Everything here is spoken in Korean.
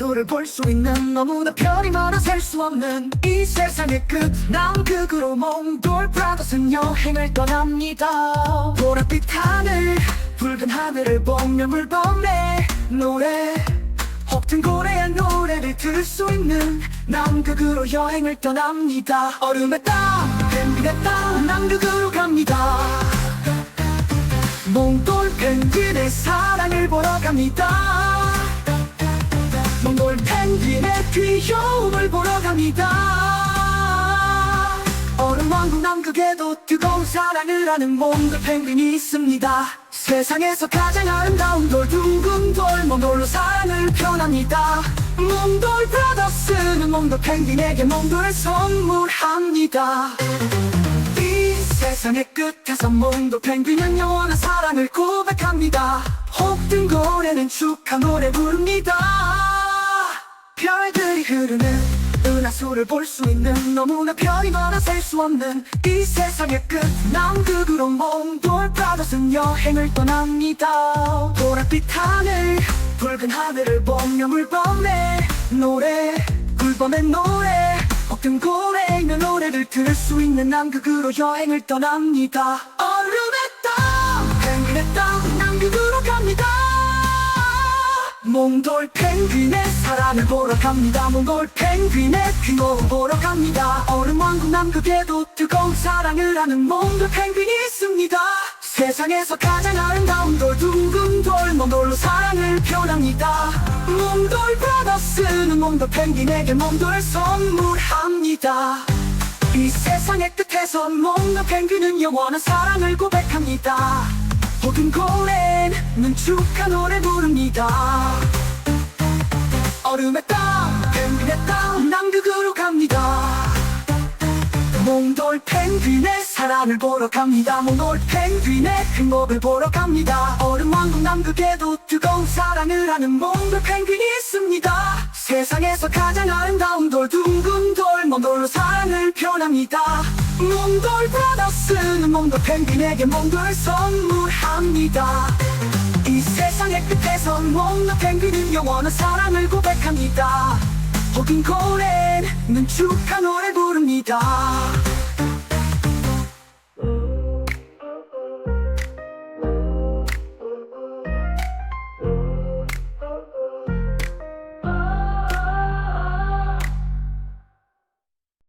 하늘을 볼수 있는 너무나 별이 많아 셀 수 없는 이 세상의 끝. 남 극으로 몽돌 브라더스는 여행을 떠납니다. 보랏빛 하늘 붉은 하늘을 보며 물범의 노래 혹든 고래의 노래를 들을 수 있는 남극으로 여행을 떠납니다. 얼음의 땅 penguin의 땅 남극으로 갑니다. 몽골 펭귄의 사랑을 보러 갑니다 귀여움을 보러 갑니다. 얼음 왕국 남극에도 뜨거운 사랑을 하는 몽골 펭귄이 있습니다. 세상에서 가장 아름다운 돌 둥근 돌 몽골로 사랑을 표현합니다. 몽골 브라더스는 몽골 펭귄에게 몽골을 선물합니다. 이 세상의 끝에서 몽도 펭귄은 영원한 사랑을 고백합니다. 혹든 고래는 축하 노래 부릅니다 별들이 흐르는 은하수를 볼 수 있는 너무나 별이 많아 셀 수 없는 이 세상의 끝. 남극으로 몽돌 브라더스는 여행을 떠납니다. 보랏빛 하늘 붉은 하늘을 보며 물범의 노래 굴범의 노래 혹든 고래에 있는 노래를 들을 수 있는 남극으로 여행을 떠납니다. 얼음의 몽돌 펭귄의 사랑을 보러 갑니다. 몽골 펭귄의 귀여움 보러 갑니다. 얼음 왕국 남극에도 뜨거운 사랑을 하는 몽돌 펭귄이 있습니다. 세상에서 가장 아름다운 돌 둥근 돌 몽돌로 사랑을 표현합니다. 몽돌 브라더스는 몽돌 펭귄에게 몽돌을 선물합니다. 이 세상의 끝에서 몽돌 펭귄은 영원한 사랑을 고백합니다. 혹은 고래는 축하 노래 부릅니다 얼음의 땅 펭귄의 땅 남극으로 갑니다. 몽돌 펭귄의 사랑을 보러 갑니다. 몽골 펭귄의 행복을 보러 갑니다. 얼음 왕국 남극에도 뜨거운 사랑을 하는 몽골 펭귄이 있습니다. 세상에서 가장 아름다운 돌 둥근 돌 몽돌로 사랑을 표현합니다. 몽돌 브라더스는 몽돌 펭귄에게 몽돌을 선물합니다 끝에서 몽돌 펭귄은 영원한 사랑을 고백합니다. 혹은 고래는 축하 노래 부릅니다